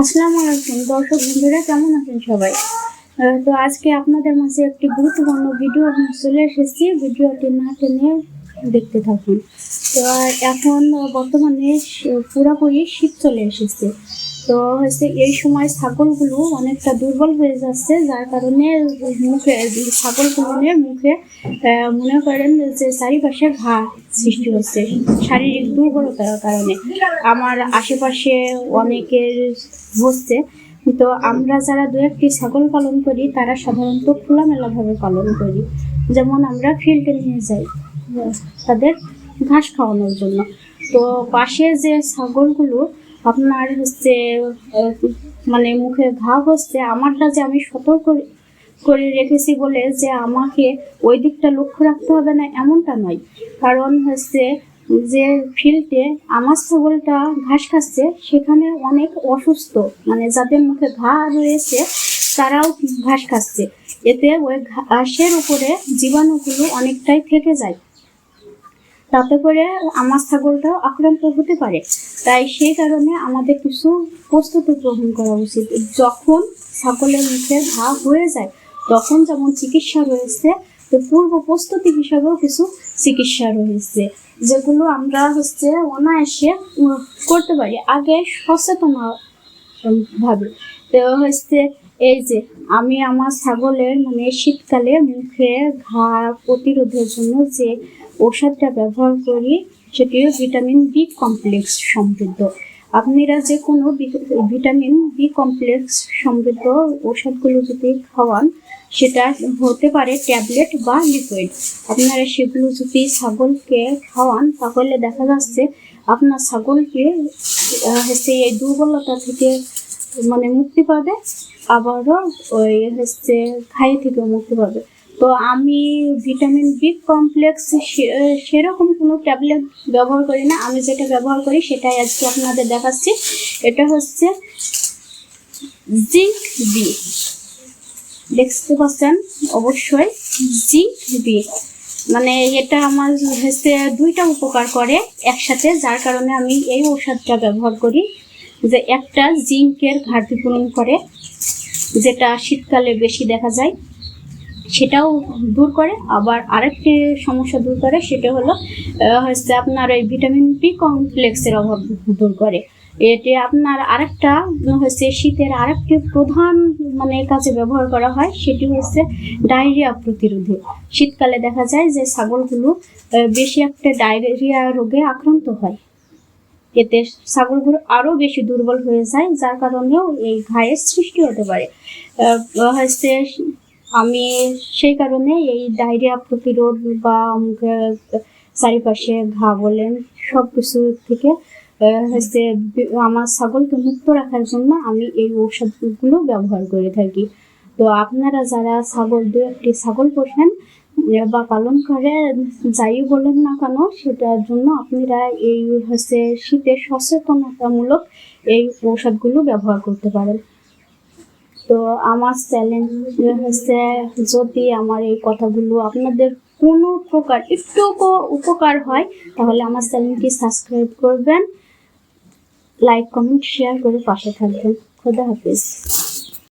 আসসালামু আলাইকুম দর্শক বন্ধুরা, কেমন আছেন সবাই? তো আজকে আপনাদের মাঝে একটি গুরুত্বপূর্ণ ভিডিও চলে এসেছি। ভিডিওটি না টেনে দেখতে থাকুন। তো এখন বর্তমানে পুরোপুরি শীত চলে এসেছে। তো হচ্ছে এই সময় ছাগলগুলো অনেকটা দুর্বল হয়ে যাচ্ছে, যার কারণে মুখে ছাগলগুলোর মুখে মনে করেন যে চারিপাশে ঘা সৃষ্টি হচ্ছে, শারীরিক দুর্বলতার কারণে। আমার আশেপাশে অনেকের হচ্ছে, তো আমরা যারা দু একটি ছাগল পালন করি, তারা সাধারণত খোলামেলাভাবে পালন করি। যেমন আমরা ফিল্ডে নিয়ে যাই, তাদের ঘাস খাওয়ানোর জন্য। তো পাশে যে ছাগলগুলো আপনার হচ্ছে মানে মুখে ঘা হচ্ছে, আমারটা যে আমি সতর্ক করে রেখেছি বলে যে আমাকে ওই দিকটা লক্ষ্য রাখতে হবে না, এমনটা নয়। কারণ হচ্ছে যে ফিল্ডে আমার ছাগলটা ঘাস খাচ্ছে, সেখানে অনেক অসুস্থ মানে যাদের মুখে ঘা রয়েছে, তারাও ঘাস খাচ্ছে। এতে ওই ঘাসের উপরে জীবাণুগুলো অনেকটাই থেকে যায়। তাতে করে আমার ছাগলটাও আক্রান্ত হতে পারে। তাই সেই কারণে আমাদের কিছু প্রস্তুতি গ্রহণ করা উচিত। যখন ছাগলের মুখে ঘা হয়ে যায়, তখন যেমন চিকিৎসা রয়েছে, তো পূর্ব প্রস্তুতি হিসাবেও কিছু চিকিৎসা রয়েছে, যেগুলো আমরা হচ্ছে অনায়াসে করতে পারি। আগে সচেতন ভাবে তো হচ্ছে এই যে, আমি আমার ছাগলের মানে শীতকালে মুখে ঘা প্রতিরোধের জন্য যে ওষুধটা ব্যবহার করি, সেটিও ভিটামিন বি কমপ্লেক্স সমৃদ্ধ। আপনারা যে কোনো ভিটামিন বি কমপ্লেক্স সমৃদ্ধ ওষুধগুলো যদি খাওয়ান, সেটা হতে পারে ট্যাবলেট বা লিকুইড। আপনারা সেগুলো যদি ছাগলকে খাওয়ান, তাহলে দেখা যাচ্ছে আপনার ছাগলকে হচ্ছে এই দুর্বলতা থেকে মানে মুক্তি পাবে। আবারও ওই হচ্ছে খাই থেকে মুক্তি পাবে। তো আমি ভিটামিন বি কমপ্লেক্স সেরকম কোনো ট্যাবলেট ব্যবহার করি না। আমি যেটা ব্যবহার করি সেটাই আজকে আপনাদের দেখাচ্ছি। এটা হচ্ছে জিঙ্ক বি। দেখতে পাচ্ছেন? অবশ্যই জিঙ্ক বি। মানে এটা আমার হচ্ছে দুইটা উপকার করে একসাথে, যার কারণে আমি এই ঔষধটা ব্যবহার করি। যে একটা জিঙ্কের ঘাটতি পূরণ করে, যেটা শীতকালে বেশি দেখা যায়, সেটাও দূর করে। আবার আরেকটি সমস্যা দূর করে, সেটা হলো হচ্ছে আপনার ওই ভিটামিন বি কমপ্লেক্সের অভাব দূর করে। এটি আপনার আরেকটা, হচ্ছে শীতের আরেকটি প্রধান মানে কাজে ব্যবহার করা হয়, সেটি হচ্ছে ডায়রিয়া প্রতিরোধে। শীতকালে দেখা যায় যে ছাগলগুলো বেশি একটা ডায়রিয়া রোগে আক্রান্ত হয়। এতে ছাগলগুলো আরও বেশি দুর্বল হয়ে যায়, যার কারণেও এই ঘায়ের সৃষ্টি হতে পারে। হচ্ছে আমি সেই কারণে এই ডায়রিয়া প্রতিরোধ বা চারিপাশে ঘা বলেন সব কিছু থেকে হচ্ছে আমার ছাগলকে মুক্ত রাখার জন্য আমি এই ঔষধগুলো ব্যবহার করে থাকি। তো আপনারা যারা ছাগল দু একটি ছাগল পোষেন বা পালন করে, যাই বলেন না কেন, সেটার জন্য আপনারা এই হচ্ছে শীতের সচেতনতামূলক এই ঔষধগুলো ব্যবহার করতে পারেন। তো আমার চ্যালেঞ্জ হচ্ছে যদি আমার এই কথাগুলো আপনাদের কোনো প্রকার একটুকু উপকার হয়, তাহলে আমার চ্যানেলটি সাবস্ক্রাইব করবেন লাইক কমেন্ট শেয়ার করে পাশে থাকবেন। খোদা হাফিজ।